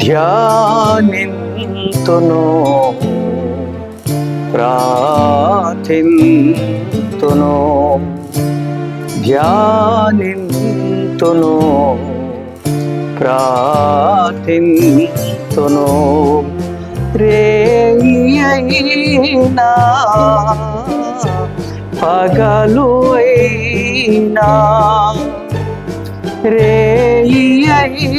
ధ్యానింతును. ప్రార్థింతును. ధ్యానింతును. ప్రార్థింతును. రేయైనా పగలు అయినా రేయినా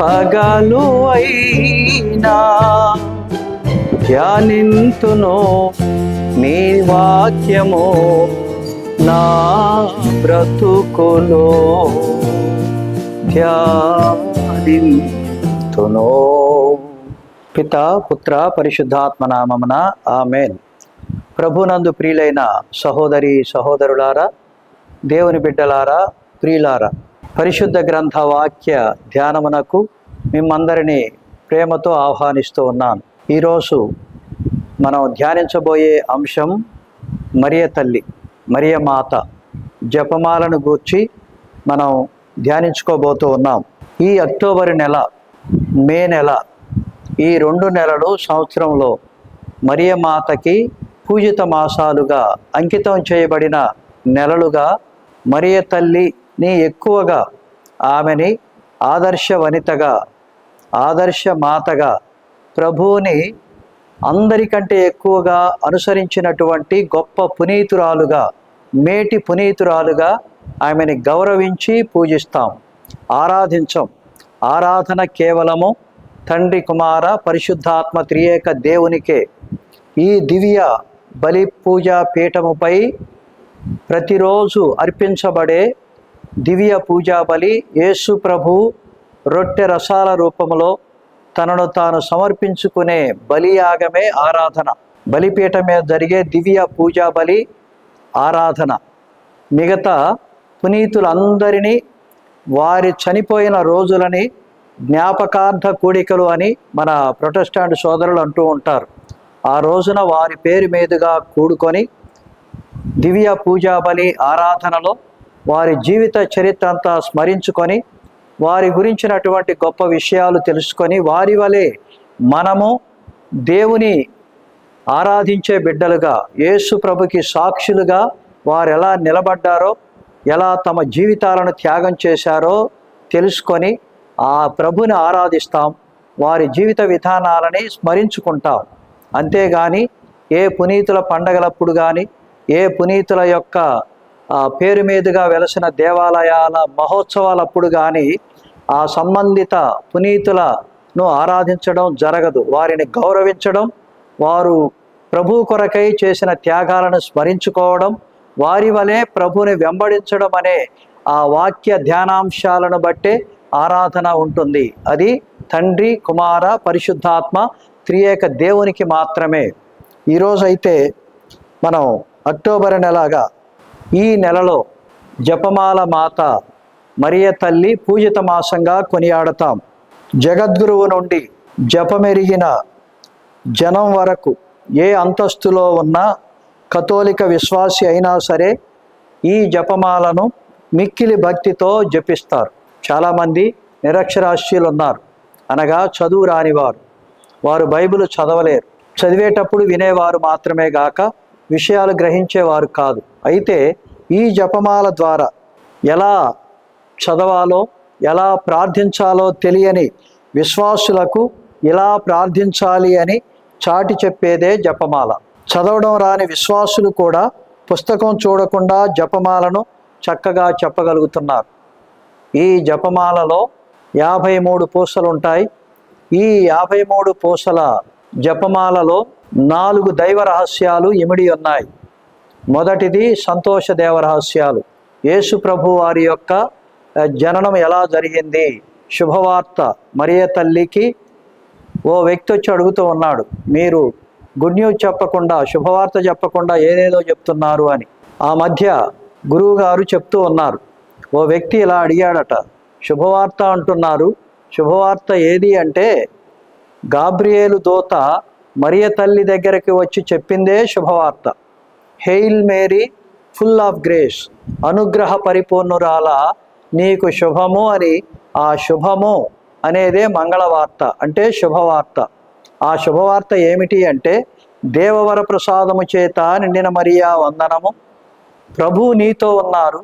పగలు అయినా ధ్యానింతును నీ వాక్యము నా బ్రతుకులో. ధ్యానింతును పిత పుత్ర పరిశుద్ధాత్మ నామమున ఆమెన్. ప్రభునందు ప్రియులైన సహోదరి సహోదరులారా దేవుని బిడ్డలారా ప్రియులారా పరిశుద్ధ గ్రంథ వాక్య ధ్యానమునకు మిమ్మందరినీ ప్రేమతో ఆహ్వానిస్తూ ఉన్నాను. ఈరోజు మనం ధ్యానించబోయే అంశం మరియ తల్లి మరియ మాత జపమాలను గూర్చి మనం ధ్యానించుకోబోతూ ఉన్నాం. ఈ అక్టోబర్ నెల మే నెల ఈ రెండు నెలలు సంవత్సరంలో మరియ మాతకి పూజిత మాసాలుగా అంకితం చేయబడిన నెలలుగా మరియ తల్లిని ఎక్కువగా ఆమెని ఆదర్శ వనితగా ఆదర్శ మాతగా ప్రభువుని అందరికంటే ఎక్కువగా అనుసరించినటువంటి గొప్ప పునీతురాలుగా మేటి పునీతురాలుగా ఆమెని గౌరవించి పూజిస్తాం. ఆరాధించం. ఆరాధన కేవలము తండ్రి కుమార పరిశుద్ధాత్మ త్రియేక దేవునికే. ఈ దివ్య బలి పూజా పీఠముపై ప్రతిరోజు అర్పించబడే దివ్య పూజా బలి యేసు ప్రభు రొట్టె రసాల రూపంలో తనను తాను సమర్పించుకునే బలియాగమే ఆరాధన. బలిపీఠం మీద జరిగే దివ్య పూజా బలి ఆరాధన. మిగతా పునీతులందరినీ వారి చనిపోయిన రోజులని జ్ఞాపకార్థ కూడికలు అని మన ప్రొటెస్టాంట్ సోదరులు అంటూ ఉంటారు. ఆ రోజున వారి పేరు మీదుగా కూడుకొని దివ్య పూజా బలి ఆరాధనలో వారి జీవిత చరిత్ర అంతా స్మరించుకొని వారి గురించినటువంటి గొప్ప విషయాలు తెలుసుకొని వారి వలె మనము దేవుని ఆరాధించే బిడ్డలుగా యేసు ప్రభుకి సాక్షులుగా వారు ఎలా నిలబడ్డారో ఎలా తమ జీవితాలను త్యాగం చేశారో తెలుసుకొని ఆ ప్రభుని ఆరాధిస్తాం వారి జీవిత విధానాలని స్మరించుకుంటాం. అంతేగాని ఏ పునీతుల పండగలప్పుడు కానీ ఏ పునీతుల యొక్క పేరు మీదుగా వెలసిన దేవాలయాల మహోత్సవాలప్పుడు కానీ ఆ సంబంధిత పునీతులను ఆరాధించడం జరగదు. వారిని గౌరవించడం వారు ప్రభు కొరకై చేసిన త్యాగాలను స్మరించుకోవడం వారి వలె ప్రభుని వెంబడించడం అనే ఆ వాక్య ధ్యానాంశాలను బట్టే ఆరాధన ఉంటుంది. అది తండ్రి కుమార పరిశుద్ధాత్మ త్రియేక దేవునికి మాత్రమే. ఈరోజైతే మనం అక్టోబర్ నెలగా ఈ నెలలో జపమాల మాత మరియ తల్లి పూజిత మాసంగా కొనియాడతాం. జగద్గురువు నుండి జపమెరిగిన జనం వరకు ఏ అంతస్తులో ఉన్న కథోలిక విశ్వాసి అయినా సరే ఈ జపమాలను మిక్కిలి భక్తితో జపిస్తారు. చాలామంది నిరక్షరాస్యులు ఉన్నారు అనగా చదువు రానివారు వారు బైబిల్ చదవలేరు. చదివేటప్పుడు వినేవారు మాత్రమే గాక విషయాలు గ్రహించేవారు కాదు. అయితే ఈ జపమాల ద్వారా ఎలా చదవాలో ఎలా ప్రార్థించాలో తెలియని విశ్వాసులకు ఎలా ప్రార్థించాలి అని చాటి చెప్పేదే జపమాల. చదవడం రాని విశ్వాసులు కూడా పుస్తకం చూడకుండా జపమాలను చక్కగా చెప్పగలుగుతున్నారు. ఈ జపమాలలో యాభై మూడు పూసలు ఉంటాయి ఈ యాభై మూడు పూసల జపమాలలో నాలుగు దైవ రహస్యాలు ఇమిడి ఉన్నాయి. మొదటిది సంతోష దేవ రహస్యాలు. యేసు ప్రభు వారి యొక్క జననం ఎలా జరిగింది? శుభవార్త మరియ తల్లికి ఓ వ్యక్తి వచ్చి అడుగుతూ ఉన్నాడు మీరు గుడ్ న్యూస్ చెప్పకుండా శుభవార్త చెప్పకుండా ఏదేదో చెప్తున్నారు అని. ఆ మధ్య గురువు గారు చెప్తూ ఉన్నారు ఓ వ్యక్తి ఇలా అడిగాడట శుభవార్త అంటున్నారు శుభవార్త ఏది అంటే గాబ్రియేలు దూత మరియ తల్లి దగ్గరికి వచ్చి చెప్పిందే శుభవార్త. Hail Mary full of grace అనుగ్రహ పరిపూర్ణురాల నీకు శుభము అని ఆ శుభము అనేదే మంగళవార్త అంటే శుభవార్త. ఆ శుభవార్త ఏమిటి అంటే దేవవర ప్రసాదము చేత నిండిన మరియా వందనము. ప్రభు నీతో ఉన్నారు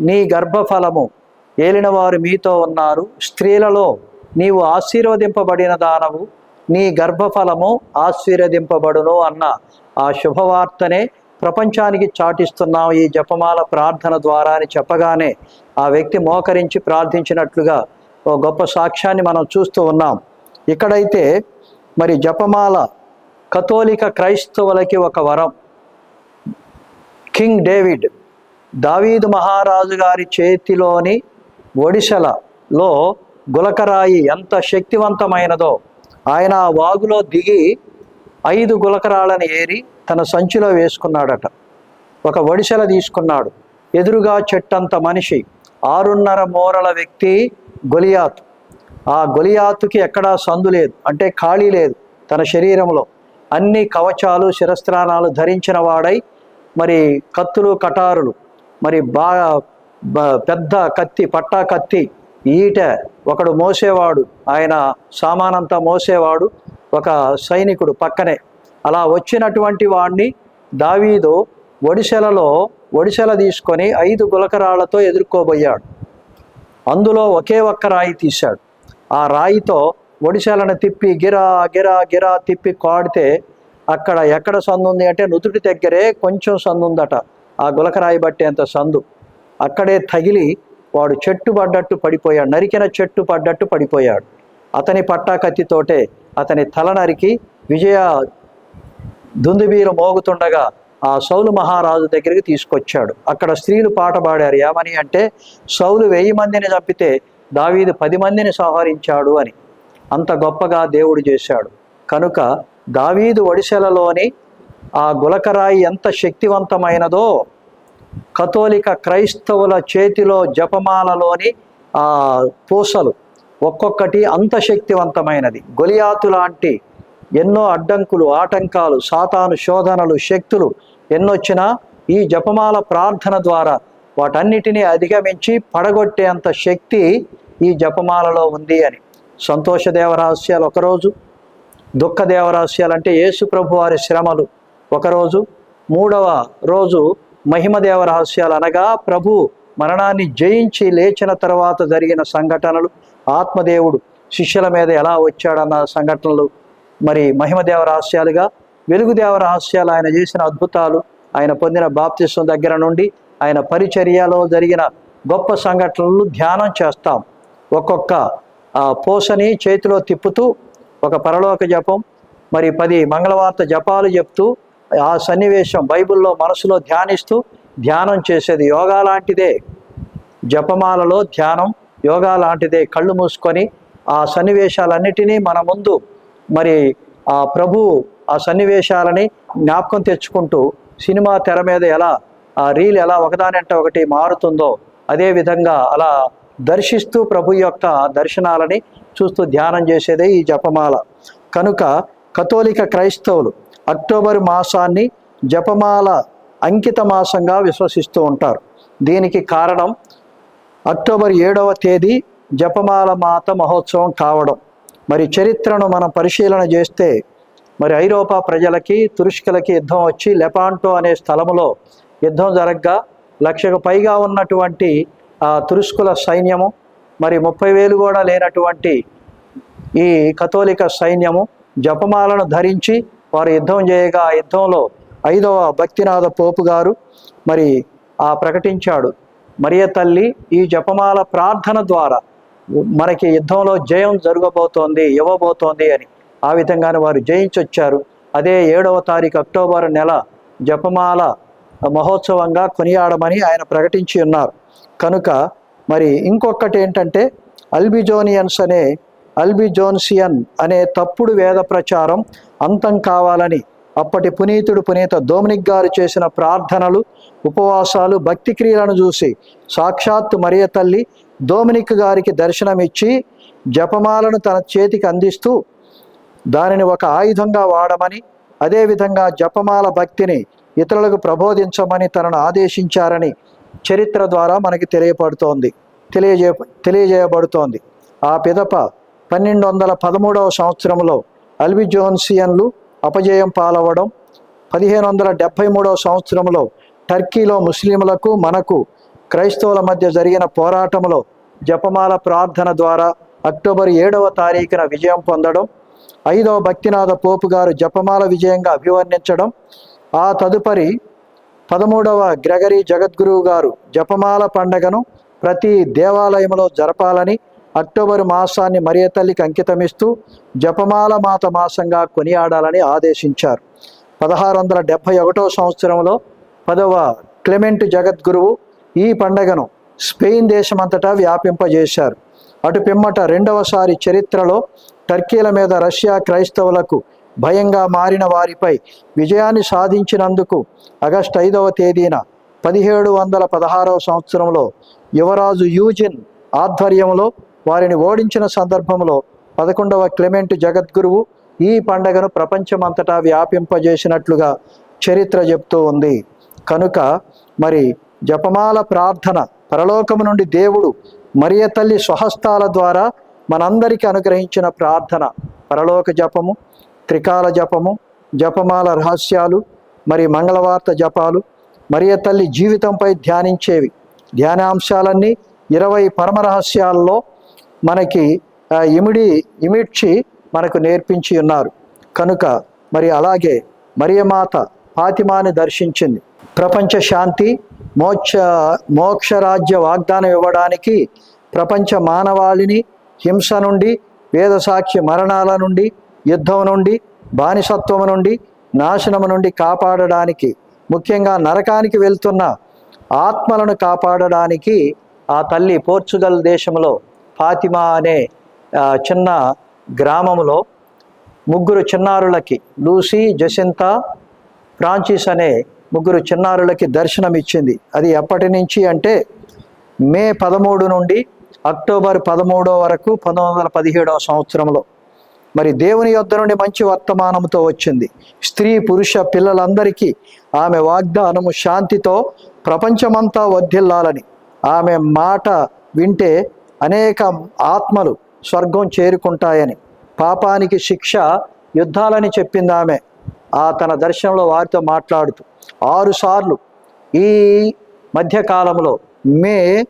నీ గర్భఫలము ఏలినవారు మీతో ఉన్నారు స్త్రీలలో నీవు ఆశీర్వదింపబడిన దానవు. నీ గర్భఫలము ఆశీర్వదింపబడును అన్న ఆ శుభవార్తనే ప్రపంచానికి చాటిస్తున్నాం ఈ జపమాల ప్రార్థన ద్వారా అని చెప్పగానే ఆ వ్యక్తి మోకరించి ప్రార్థించినట్లుగా ఓ గొప్ప సాక్ష్యాన్ని మనం చూస్తూ ఉన్నాం. ఇక్కడైతే మరి జపమాల కథోలిక క్రైస్తవులకి ఒక వరం. కింగ్ డేవిడ్ దావీదు మహారాజు గారి చేతిలోని ఒడిశలలో గులకరాయి ఎంత శక్తివంతమైనదో ఆయన ఆ వాగులో దిగి ఐదు గులకరాలను ఏరి తన సంచిలో వేసుకున్నాడట. ఒక వడిసెల తీసుకున్నాడు. ఎదురుగా చెట్టంత మనిషి ఆరున్నర మోరల వ్యక్తి గొలియాత్. ఆ గొలియాతుకి ఎక్కడా సందు లేదు అంటే ఖాళీ లేదు తన శరీరంలో. అన్ని కవచాలు శిరస్త్రాణాలు ధరించిన వాడై మరి కత్తులు కటారులు మరి బాగా పెద్ద కత్తి పట్టా కత్తి ఈట ఒకడు మోసేవాడు ఆయన సామానంతా మోసేవాడు ఒక సైనికుడు పక్కనే. అలా వచ్చినటువంటి వాడిని దావీదు ఒడిశెలలో ఒడిశెల తీసుకొని ఐదు గులకరాళ్ళతో ఎదుర్కోబోయాడు. అందులో ఒకే ఒక్క రాయి తీశాడు. ఆ రాయితో ఒడిశలను తిప్పి గిరా గిరా గిరా తిప్పి కాడితే అక్కడ ఎక్కడ సందు ఉంది అంటే నుదుటి దగ్గరే కొంచెం సందు ఉందట ఆ గులకరాయి బట్టేంత సందు. అక్కడే తగిలి వాడు చెట్టు పడ్డట్టు పడిపోయాడు నరికిన చెట్టు పడ్డట్టు పడిపోయాడు. అతని పట్టా కత్తితోటే అతని తల నరికి విజయ దుందుబీరు మోగుతుండగా ఆ సౌలు మహారాజు దగ్గరికి తీసుకొచ్చాడు. అక్కడ స్త్రీలు పాట పాడారు ఏమని? అంటే సౌలు వెయ్యి మందిని చంపితే దావీదు పది మందిని సంహరించాడు అని. అంత గొప్పగా దేవుడు చేశాడు. కనుక దావీదు ఒడిశలలోని ఆ గులకరాయి ఎంత శక్తివంతమైనదో కథోలిక క్రైస్తవుల చేతిలో జపమాలలోని ఆ పూసలు ఒక్కొక్కటి అంత శక్తివంతమైనది గొలియాతు లాంటి ఎన్నో అడ్డంకులు ఆటంకాలు సాతాను శోధనలు శక్తులు ఎన్నొచ్చినా ఈ జపమాల ప్రార్థన ద్వారా వాటన్నిటినీ అధిగమించి పడగొట్టేంత శక్తి ఈ జపమాలలో ఉంది అని. సంతోష దేవరహస్యాలు ఒకరోజు దుఃఖ దేవరహస్యాలు అంటే యేసు ప్రభు వారి శ్రమలు ఒకరోజు మూడవ రోజు మహిమదేవ రహస్యాలు అనగా ప్రభు మరణాన్ని జయించి లేచిన తర్వాత జరిగిన సంఘటనలు ఆత్మదేవుడు శిష్యుల మీద ఎలా వచ్చాడన్న సంఘటనలు మరి మహిమదేవ రహస్యాలుగా వెలుగుదేవ రహస్యాలు ఆయన చేసిన అద్భుతాలు ఆయన పొందిన బాప్తిస్వం దగ్గర నుండి ఆయన పరిచర్యలో జరిగిన గొప్ప సంఘటనలు ధ్యానం చేస్తాం. ఒక్కొక్క ఆ పోసని చేతిలో తిప్పుతూ ఒక పరలోక జపం మరి పది మంగళవార్త జపాలు చెప్తూ ఆ సన్నివేశం బైబిల్లో మనసులో ధ్యానిస్తూ ధ్యానం చేసేది యోగా లాంటిదే. జపమాలలో ధ్యానం యోగా లాంటిదే కళ్ళు మూసుకొని ఆ సన్నివేశాలన్నిటినీ మన ముందు మరి ఆ ప్రభు ఆ సన్నివేశాలని జ్ఞాపకం తెచ్చుకుంటూ సినిమా తెర మీద ఎలా ఆ రీల్ ఎలా ఒకదానంటే ఒకటి మారుతుందో అదే విధంగా అలా దర్శిస్తూ ప్రభు యొక్క దర్శనాలని చూస్తూ ధ్యానం చేసేదే ఈ జపమాల. కనుక కథోలిక క్రైస్తవులు అక్టోబర్ మాసాన్ని జపమాల అంకిత మాసంగా విశ్వసిస్తూ ఉంటారు. దీనికి కారణం అక్టోబర్ ఏడవ తేదీ జపమాల మాత మహోత్సవం కావడం. మరి చరిత్రను మనం పరిశీలన చేస్తే మరి ఐరోపా ప్రజలకి తురుష్కులకి యుద్ధం వచ్చి లెపాంటో అనే స్థలములో యుద్ధం జరగ్గా లక్షకు పైగా ఉన్నటువంటి ఆ తురుష్కుల సైన్యము మరి ముప్పై వేలు కూడా లేనటువంటి ఈ కథోలిక సైన్యము జపమాలను ధరించి వారు యుద్ధం చేయగా ఆ యుద్ధంలో ఐదవ భక్తినాథ పోపు గారు మరి ఆ ప్రకటించాడు. మరియ తల్లి ఈ జపమాల ప్రార్థన ద్వారా మనకి యుద్ధంలో జయం జరగబోతోంది ఇవ్వబోతోంది అని ఆ విధంగానే వారు జయించొచ్చారు. అదే ఏడవ తారీఖు అక్టోబర్ నెల జపమాల మహోత్సవంగా కొనియాడమని ఆయన ప్రకటించి ఉన్నారు. కనుక మరి ఇంకొకటి ఏంటంటే అల్బిజోనియన్స్ అనే అల్బిజోన్సియన్ అనే తప్పుడు వేద ప్రచారం అంతం కావాలని అప్పటి పునీతుడు పునీత దోమినిక్ గారు చేసిన ప్రార్థనలు ఉపవాసాలు భక్తి క్రియలను చూసి సాక్షాత్తు మరియ తల్లి దోమినిక్ గారికి దర్శనమిచ్చి జపమాలను తన చేతికి అందిస్తూ దానిని ఒక ఆయుధంగా వాడమని అదేవిధంగా జపమాల భక్తిని ఇతరులకు ప్రబోధించమని తనను ఆదేశించారని చరిత్ర ద్వారా మనకి తెలియపడుతోంది. తెలియజే తెలియజేయబడుతోంది. ఆ పిదప పన్నెండు వందల పదమూడవ సంవత్సరంలో అల్బిజోన్సియన్లు అపజయం పాలవడం పదిహేను వందల డెబ్భై మూడవ సంవత్సరంలో టర్కీలో ముస్లింలకు మనకు క్రైస్తవుల మధ్య జరిగిన పోరాటంలో జపమాల ప్రార్థన ద్వారా అక్టోబర్ ఏడవ తారీఖున విజయం పొందడం. ఐదవ భక్తినాథ పోపు గారు జపమాల విజయంగా అభివర్ణించడం. ఆ తదుపరి పదమూడవ గ్రెగరీ జగద్గురువు గారు జపమాల పండగను ప్రతి దేవాలయంలో జరపాలని అక్టోబర్ మాసాన్ని మరియ తల్లికి అంకితమిస్తూ జపమాల మాత మాసంగా కొనియాడాలని ఆదేశించారు. పదహారు వందల డెబ్భై ఒకటో సంవత్సరంలో పదవ క్లెమెంట్ జగద్గురువు ఈ పండగను స్పెయిన్ దేశమంతటా వ్యాపింపజేశారు. అటు పిమ్మట రెండవసారి చరిత్రలో టర్కీల మీద రష్యా క్రైస్తవులకు భయంగా మారిన వారిపై విజయాన్ని సాధించినందుకు ఆగస్టు ఐదవ తేదీన పదిహేడు వందల పదహారవ సంవత్సరంలో యువరాజు యూజిన్ ఆధ్వర్యంలో వారిని ఓడించిన సందర్భంలో పదకొండవ క్లెమెంట్ జగద్గురువు ఈ పండగను ప్రపంచమంతటా వ్యాపింపజేసినట్లుగా చరిత్ర చెప్తూ ఉంది. కనుక మరి జపమాల ప్రార్థన పరలోకము నుండి దేవుడు మరియ తల్లి స్వహస్తాల ద్వారా మనందరికీ అనుగ్రహించిన ప్రార్థన పరలోక జపము త్రికాల జపము జపమాల రహస్యాలు మరి మంగళవార్త జపాలు మరియ తల్లి జీవితంపై ధ్యానించేవి. ధ్యానాంశాలన్నీ ఇరవై పరమరహస్యాల్లో మనకి ఇమిడి ఇమిడ్చి మనకు నేర్పించి ఉన్నారు. కనుక మరి అలాగే మరియమాత ఫాతిమాని దర్శించింది. ప్రపంచ శాంతి మోక్ష మోక్షరాజ్య వాగ్దానం ఇవ్వడానికి ప్రపంచ మానవాళిని హింస నుండి వేదసాక్షి మరణాల నుండి యుద్ధం నుండి బానిసత్వం నుండి నాశనం నుండి కాపాడడానికి ముఖ్యంగా నరకానికి వెళ్తున్న ఆత్మలను కాపాడడానికి ఆ తల్లి పోర్చుగల్ దేశంలో ఫాతిమా అనే చిన్న గ్రామంలో ముగ్గురు చిన్నారులకి లూసీ జసింతా ఫ్రాన్సిస్ అనే ముగ్గురు చిన్నారులకి దర్శనం ఇచ్చింది. అది ఎప్పటి నుంచి అంటే మే పదమూడు నుండి అక్టోబర్ పదమూడో వరకు పంతొమ్మిది వందల పదిహేడవ సంవత్సరంలో. మరి దేవుని యొద్ద నుండి మంచి వర్తమానంతో వచ్చింది. స్త్రీ పురుష పిల్లలందరికీ ఆమె వాగ్దానము శాంతితో ప్రపంచమంతా వర్ధిల్లాలని ఆమె మాట వింటే అనేక ఆత్మలు స్వర్గం చేరుకుంటాయని పాపానికి శిక్ష యుద్ధాలని చెప్పింది ఆమె. ఆ తన దర్శనంలో వారితో మాట్లాడుతూ ఆరుసార్లు ఈ మధ్యకాలంలో మే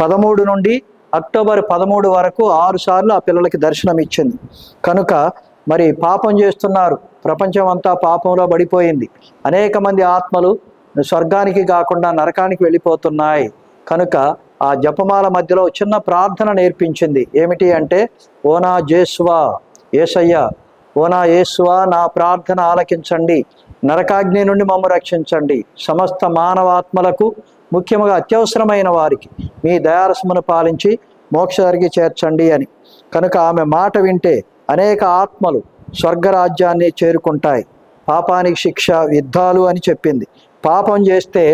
పదమూడు నుండి అక్టోబర్ పదమూడు వరకు ఆరుసార్లు ఆ పిల్లలకి దర్శనం ఇచ్చింది. కనుక మరి పాపం చేస్తున్నారు. ప్రపంచం అంతా పాపంలో పడిపోయింది. అనేక మంది ఆత్మలు స్వర్గానికి కాకుండా నరకానికి వెళ్ళిపోతున్నాయి. కనుక ఆ జపమాల మధ్యలో చిన్న ప్రార్థన నేర్పించింది. ఏమిటి అంటే ఓనా జేస్వా ఏసయ్య ఓనా యేసువా నా ప్రార్థన ఆలకించండి. నరకాగ్ని నుండి మమ్మ రక్షించండి. సమస్త మానవాత్మలకు ముఖ్యంగా అత్యవసరమైన వారికి మీ దయారసమును పాలించి మోక్షదరికి చేర్చండి అని. కనుక ఆమె మాట వింటే అనేక ఆత్మలు స్వర్గరాజ్యాన్ని చేరుకుంటాయి. పాపానికి శిక్ష యుద్ధాలు అని చెప్పింది. పాపం చేస్తే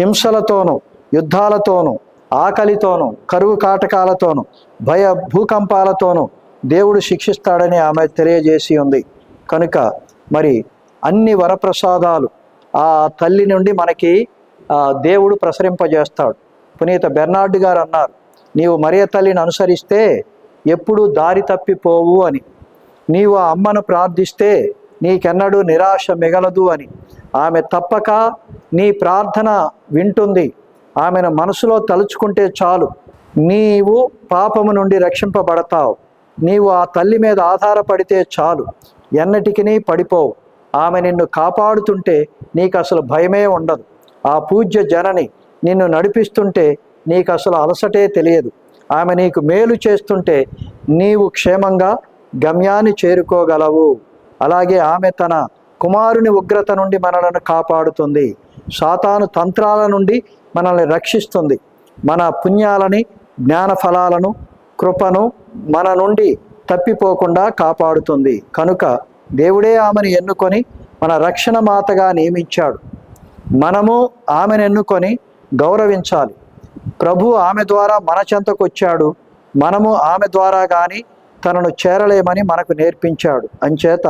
హింసలతోనూ యుద్ధాలతోనూ ఆకలితోనూ కరువు కాటకాలతోనూ భయ భూకంపాలతోనూ దేవుడు శిక్షిస్తాడని ఆమె తెలియజేసి ఉంది. కనుక మరి అన్ని వరప్రసాదాలు ఆ తల్లి నుండి మనకి దేవుడు ప్రసరింపజేస్తాడు. పునీత బెర్నార్డ్ గారు అన్నారు నీవు మరియ తల్లిని అనుసరిస్తే ఎప్పుడు దారి తప్పిపోవు అని. నీవు ఆ అమ్మను ప్రార్థిస్తే నీకెన్నడూ నిరాశ మిగలదు అని. ఆమె తప్పక నీ ప్రార్థన వింటుంది. ఆమెను మనసులో తలుచుకుంటే చాలు. నీవు పాపము నుండి రక్షింపబడతావు. నీవు ఆ తల్లి మీద ఆధారపడితే చాలు. ఎన్నటికి పడిపోవు. ఆమె నిన్ను కాపాడుతుంటే నీకు అసలు భయమే ఉండదు. ఆ పూజ్య జనని నిన్ను నడిపిస్తుంటే నీకు అసలు అలసటే తెలియదు. ఆమె నీకు మేలు చేస్తుంటే నీవు క్షేమంగా గమ్యాన్ని చేరుకోగలవు. అలాగే ఆమె తన కుమారుని ఉగ్రత నుండి మనలను కాపాడుతుంది. సాతాను తంత్రాల నుండి మనల్ని రక్షిస్తుంది. మన పుణ్యాలని జ్ఞాన ఫలాలను కృపను మన నుండి తప్పిపోకుండా కాపాడుతుంది. కనుక దేవుడే ఆమెను ఎన్నుకొని మన రక్షణ మాతగా నియమించాడు. మనము ఆమెను ఎన్నుకొని గౌరవించాలి. ప్రభు ఆమె ద్వారా మన చెంతకు వచ్చాడు. మనము ఆమె ద్వారా కానీ తనను చేరలేమని మనకు నేర్పించాడు. అంచేత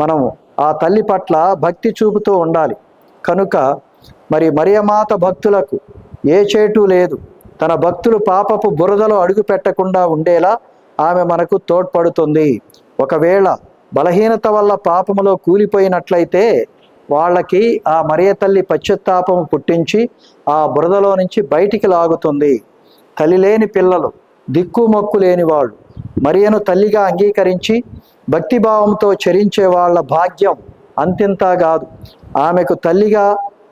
మనము ఆ తల్లి పట్ల భక్తి చూపుతూ ఉండాలి. కనుక మరి మరియమాత భక్తులకు ఏ చేటు లేదు. తన భక్తులు పాపపు బురదలో అడుగు పెట్టకుండా ఉండేలా ఆమె మనకు తోడ్పడుతుంది. ఒకవేళ బలహీనత వల్ల పాపములో కూలిపోయినట్లయితే వాళ్ళకి ఆ మరియ తల్లి పశ్చాత్తాపము పుట్టించి ఆ బురదలో నుంచి బయటికి లాగుతుంది. తల్లి లేని పిల్లలు దిక్కు మొక్కు లేని వాళ్ళు మరియను తల్లిగా అంగీకరించి భక్తిభావంతో చరించే వాళ్ళ భాగ్యం అంతింతా కాదు. ఆమెకు తల్లిగా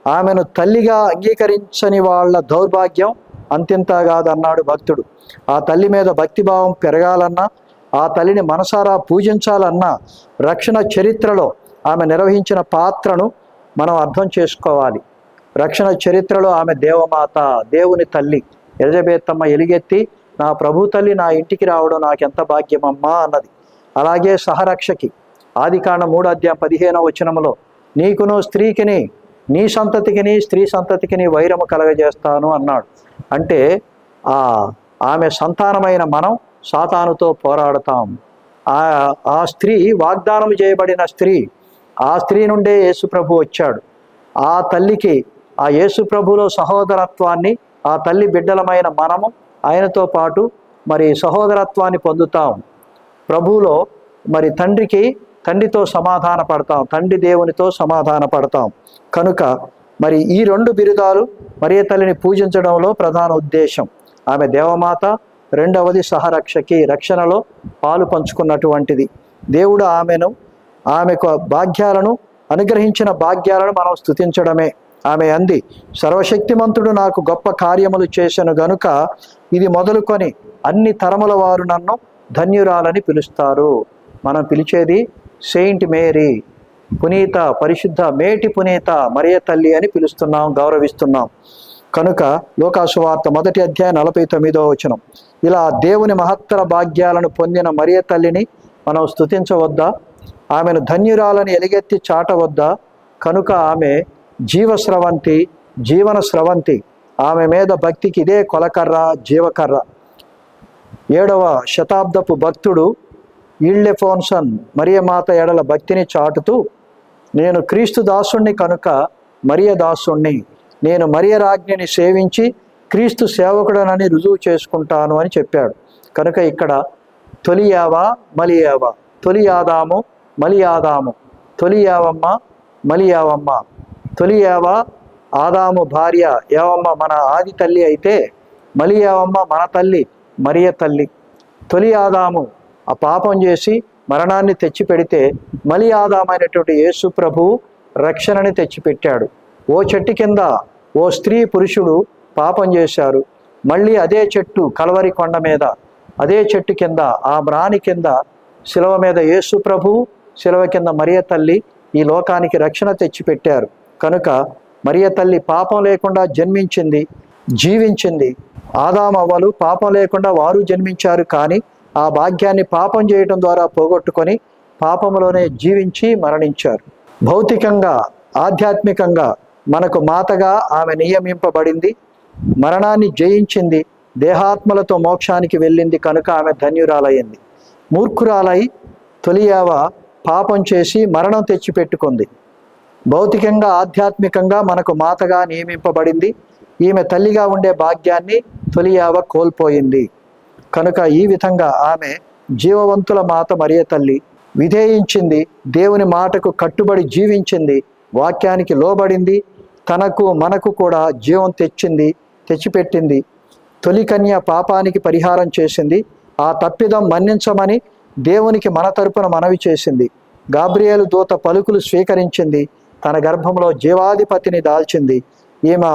ఆమెను తల్లిగా అంగీకరించని వాళ్ళ దౌర్భాగ్యం అంతింతా కాదు అన్నాడు భక్తుడు. ఆ తల్లి మీద భక్తిభావం పెరగాలన్నా ఆ తల్లిని మనసారా పూజించాలన్నా రక్షణ చరిత్రలో ఆమె నిర్వహించిన పాత్రను మనం అర్థం చేసుకోవాలి. రక్షణ చరిత్రలో ఆమె దేవమాత దేవుని తల్లి ఎలిజబెత్తమ్మ ఎలుగెత్తి నా ప్రభు తల్లి నా ఇంటికి రావడం నాకెంత భాగ్యమమ్మా అన్నది. అలాగే సహరక్షకి. ఆదికాండ మూడు అధ్యాయం పదిహేనవ వచనములో నీకును స్త్రీకిని నీ సంతతికిని స్త్రీ సంతతికిని వైరము కలగజేస్తాను అన్నాడు. అంటే ఆ ఆమె సంతానమైన మనం సాతానుతో పోరాడతాం. ఆ ఆ స్త్రీ వాగ్దానం చేయబడిన స్త్రీ ఆ స్త్రీ నుండే యేసు ప్రభు వచ్చాడు. ఆ తల్లికి ఆ యేసు ప్రభులో సహోదరత్వాన్ని ఆ తల్లి బిడ్డలమైన మనము ఆయనతో పాటు మరి సహోదరత్వాన్ని పొందుతాం. ప్రభువులో మరి తండ్రికి తండ్రితో సమాధాన పడతాం తండ్రి దేవునితో సమాధాన పడతాం. కనుక మరి ఈ రెండు బిరుదాలు మరియ తల్లిని పూజించడంలో ప్రధాన ఉద్దేశం. ఆమె దేవమాత రెండవది సహరక్షకి రక్షణలో పాలు పంచుకున్నటువంటిది. దేవుడు ఆమెను ఆమెకు భాగ్యాలను అనుగ్రహించిన భాగ్యాలను మనం స్తుతించడమే. ఆమె అంది సర్వశక్తిమంతుడు నాకు గొప్ప కార్యములు చేశాను గనుక ఇది మొదలుకొని అన్ని తరముల వారు నన్ను ధన్యురాలని పిలుస్తారు. మనం పిలిచేది సెయింట్ మేరీ పునీత పరిశుద్ధ మేటి పునీత మరియ తల్లి అని పిలుస్తున్నాం గౌరవిస్తున్నాం. కనుక లోకాసువార్త మొదటి అధ్యాయం నలభై తొమ్మిదో వచనం. ఇలా దేవుని మహత్తర భాగ్యాలను పొందిన మరియ తల్లిని మనం స్తుతించవద్దా? ఆమెను ధన్యురాలని ఎలుగెత్తి చాటవద్దా? కనుక ఆమె జీవస్రవంతి జీవన స్రవంతి ఆమె మీద భక్తికి ఇదే కొలకర్ర జీవకర్ర. ఏడవ శతాబ్దపు భక్తుడు ఈళ్ళెఫోన్సన్ మరియ మాత ఎడల భక్తిని చాటుతూ నేను క్రీస్తు దాసుణ్ణి కనుక మరియ దాసుణ్ణి. నేను మరియ రాజ్ఞిని సేవించి క్రీస్తు సేవకుడనని రుజువు చేసుకుంటాను అని చెప్పాడు. కనుక ఇక్కడ తొలి యావ మలి యావ తొలి ఆదాము మలి ఆదాము తొలి యావమ్మ మలి యావమ్మ తొలి ఆదాము భార్య. యావమ్మ మన ఆది తల్లి అయితే మలి యావమ్మ మన తల్లి మరియ తల్లి. తొలి ఆదాము ఆ పాపం చేసి మరణాన్ని తెచ్చిపెడితే మలి ఆదామైనటువంటి యేసు ప్రభు రక్షణని తెచ్చిపెట్టాడు. ఓ చెట్టు కింద ఓ స్త్రీ పురుషుడు పాపం చేశారు. మళ్ళీ అదే చెట్టు కలవరి కొండ మీద అదే చెట్టు కింద ఆ బ్రాని కింద శిలవ మీద యేసు ప్రభు శిలవ కింద మరియ తల్లి ఈ లోకానికి రక్షణ తెచ్చిపెట్టారు. కనుక మరియ తల్లి పాపం లేకుండా జన్మించింది జీవించింది. ఆదామవ్వలు పాపం లేకుండా వారు జన్మించారు కానీ ఆ భాగ్యాన్ని పాపం చేయటం ద్వారా పోగొట్టుకొని పాపములోనే జీవించి మరణించారు. భౌతికంగా ఆధ్యాత్మికంగా మనకు మాతగా ఆమె నియమింపబడింది. మరణాన్ని జయించింది. దేహాత్మలతో మోక్షానికి వెళ్ళింది కనుక ఆమె ధన్యురాలయ్యింది మూర్ఖురాలై తొలియావ పాపం చేసి మరణం తెచ్చిపెట్టుకుంది. భౌతికంగా ఆధ్యాత్మికంగా మనకు మాతగా నియమింపబడింది. ఈమె తల్లిగా ఉండే భాగ్యాన్ని తొలియావ కోల్పోయింది. కనుక ఈ విధంగా ఆమె జీవవంతుల మాత మరియ తల్లి విధేయించింది దేవుని మాటకు కట్టుబడి జీవించింది వాక్యానికి లోబడింది తనకు మనకు కూడా జీవం తెచ్చింది తెచ్చిపెట్టింది తొలి కన్య పాపానికి పరిహారం చేసింది ఆ తప్పిదం మన్నించమని దేవునికి మన తరపున మనవి చేసింది. గాబ్రియేలు దూత పలుకులు స్వీకరించింది తన గర్భంలో జీవాధిపతిని దాల్చింది ఈమె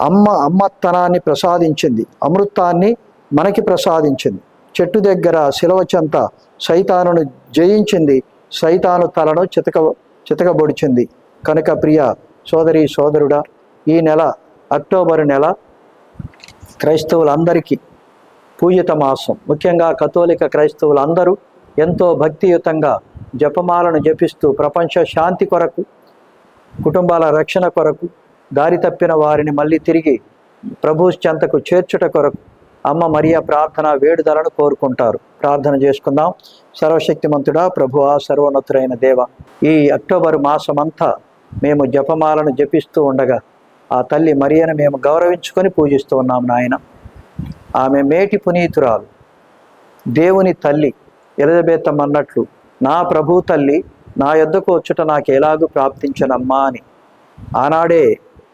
అమ్మ అమ్మత్తనాన్ని ప్రసాదించింది అమృతాన్ని మనకి ప్రసాదించింది. చెట్టు దగ్గర శిలవ చెంత సైతానును జయించింది. సైతాను తలను చితక చితకబొడిచింది. కనుక ప్రియ సోదరి సోదరుడా ఈ నెల అక్టోబర్ నెల క్రైస్తవులందరికీ పూజిత మాసం. ముఖ్యంగా కథోలిక క్రైస్తవులందరూ ఎంతో భక్తియుతంగా జపమాలను జపిస్తూ ప్రపంచ శాంతి కొరకు కుటుంబాల రక్షణ కొరకు దారి తప్పిన వారిని మళ్ళీ తిరిగి ప్రభు చెంతకు చేర్చుట కొరకు అమ్మ మరియా ప్రార్థన వేడుదలను కోరుకుంటారు. ప్రార్థన చేసుకుందాం. సర్వశక్తిమంతుడా ప్రభువా సర్వోన్నతుడైన దేవ ఈ అక్టోబర్ మాసమంతా మేము జపమాలను జపిస్తూ ఉండగా ఆ తల్లి మరియను మేము గౌరవించుకొని పూజిస్తూ ఉన్నాం నాయన. ఆమె మేటి పునీతురాలు. దేవుని తల్లి ఎలిజబెత్తమ్మ అన్నట్లు నా ప్రభు తల్లి నా యొద్దకు వచ్చుట నాకు ఎలాగూ ప్రాప్తించనమ్మా అని. ఆనాడే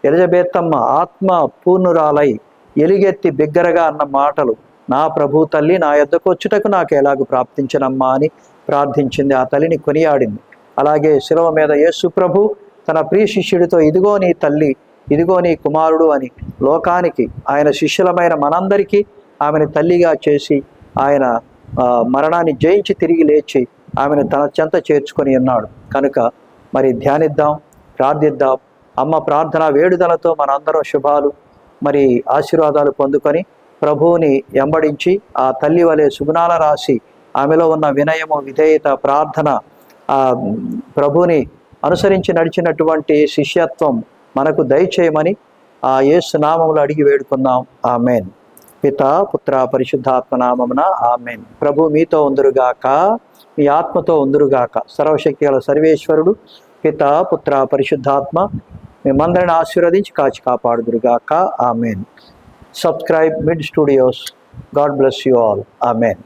ఎలిజబెత్తమ్మ ఆత్మ పూర్ణురాలై ఎలుగెత్తి బిగ్గరగా అన్న మాటలు నా ప్రభు తల్లి నా యొద్దకు వచ్చుటకు నాకు ఎలాగ ప్రాప్తించనమ్మా అని ప్రార్థించింది. ఆ తల్లిని కొనియాడింది. అలాగే శిలవ మీద యేసు ప్రభు తన ప్రియ శిష్యుడితో ఇదిగో నీ తల్లి ఇదిగో నీ కుమారుడు అని లోకానికి ఆయన శిష్యులమైన మనందరికీ ఆమెను తల్లిగా చేసి ఆయన మరణాన్ని జయించి తిరిగి లేచి ఆమెను తన చెంత చేర్చుకొని ఉన్నాడు. కనుక మరి ధ్యానిద్దాం ప్రార్థిద్దాం. అమ్మ ప్రార్థన వేడుదలతో మనందరం శుభాలు. మరి ఆశీర్వాదాలు పొందుకొని ప్రభువుని ఎంబడించి ఆ తల్లి వలె సుగుణాల రాసి ఆమెలో ఉన్న వినయము విధేయత ప్రార్థన ఆ ప్రభుని అనుసరించి నడిచినటువంటి శిష్యత్వం మనకు దయచేయమని ఆ యేసు నామములు అడిగి వేడుకున్నాం ఆమెన్. పిత పుత్ర పరిశుద్ధాత్మ నామమున ఆమెన్. ప్రభు మీతో ఉందరుగాక మీ ఆత్మతో ఉందరుగాక. సర్వశక్తి గల సర్వేశ్వరుడు పిత పుత్ర పరిశుద్ధాత్మ మిమ్మందరిని ఆశీర్వదించి కాచి కాపాడుదురుగాక amen. Subscribe mid studios God bless you all amen